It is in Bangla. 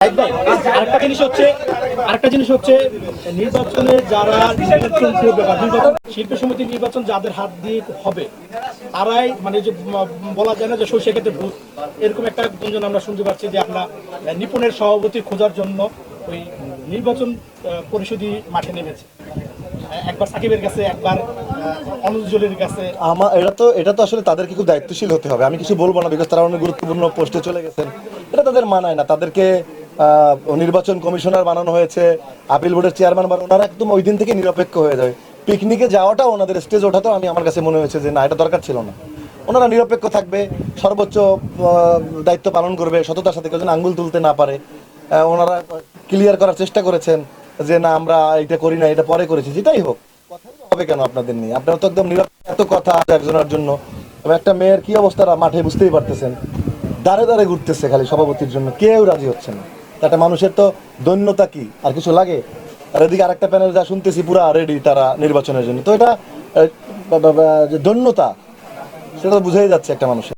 আরেকটা জিনিস হচ্ছে, আরেকটা জিনিস হচ্ছে, নির্বাচনে যারা নির্বাচন শিল্পী সমিতির নির্বাচন যাদের হাত দিয়ে হবে, তারাই মানে যে বলা যায় না যে সে সেক্ষেত্রে ভূত এরকম একটা গুঞ্জন আমরা শুনতে পাচ্ছি যে আমরা নিপুণের সভাপতি খোঁজার জন্য ওই নির্বাচন পরিষদই মাঠে নেমেছে। একবার সাকিবের কাছে, একবার কাছে। আমার এটা তো এটা তো আসলে তাদেরকে খুব দায়িত্বশীল হতে হবে। আমি কিছু বলব না বিকজ তারা অনেক গুরুত্বপূর্ণ পোস্টে চলে গেছেন। এটা তাদের মানায় না। তাদেরকে নির্বাচন কমিশনার বানানো হয়েছে আপিল বোর্ডের চেয়ারম্যান বানানো, ওনারা একদম ওই দিন থেকে নিরপেক্ষ হয়ে যায়। পিকনিকে যাওয়াটা ওনাদের স্টেজ ওঠাতেও আমি আমার কাছে মনে হয়েছে যে না, এটা দরকার ছিল না। ওনারা নিরপেক্ষ থাকবে, সর্বোচ্চ দায়িত্ব পালন করবে, সততার সাথে কেউ যেন আঙ্গুল তুলতে না পারে। ওনারা ক্লিয়ার করার চেষ্টা করেছেন যে না, আমরা এটা করি না, এটা পরে করেছি যেটাই হোক। কথাই হবে কেন আপনাদের নিয়ে? আপনারা তো একদম নিরাপদ, এত কথা একজনের জন্য। একটা মেয়ের কি অবস্থা মাঠে বুঝতেই পারতেছেন। দাঁড়ে দাঁড়ে ঘুরতেছে খালি সভাপতির জন্য, কেউ রাজি হচ্ছে না। একটা মানুষের তো দৈন্যতা কি? আর কিছু লাগে? আর এদিকে আরেকটা প্যানেল যা শুনতেছি পুরা রেডি তারা নির্বাচনের জন্য। তো এটা দৈন্যতা, সেটা তো বুঝাই যাচ্ছে একটা মানুষের।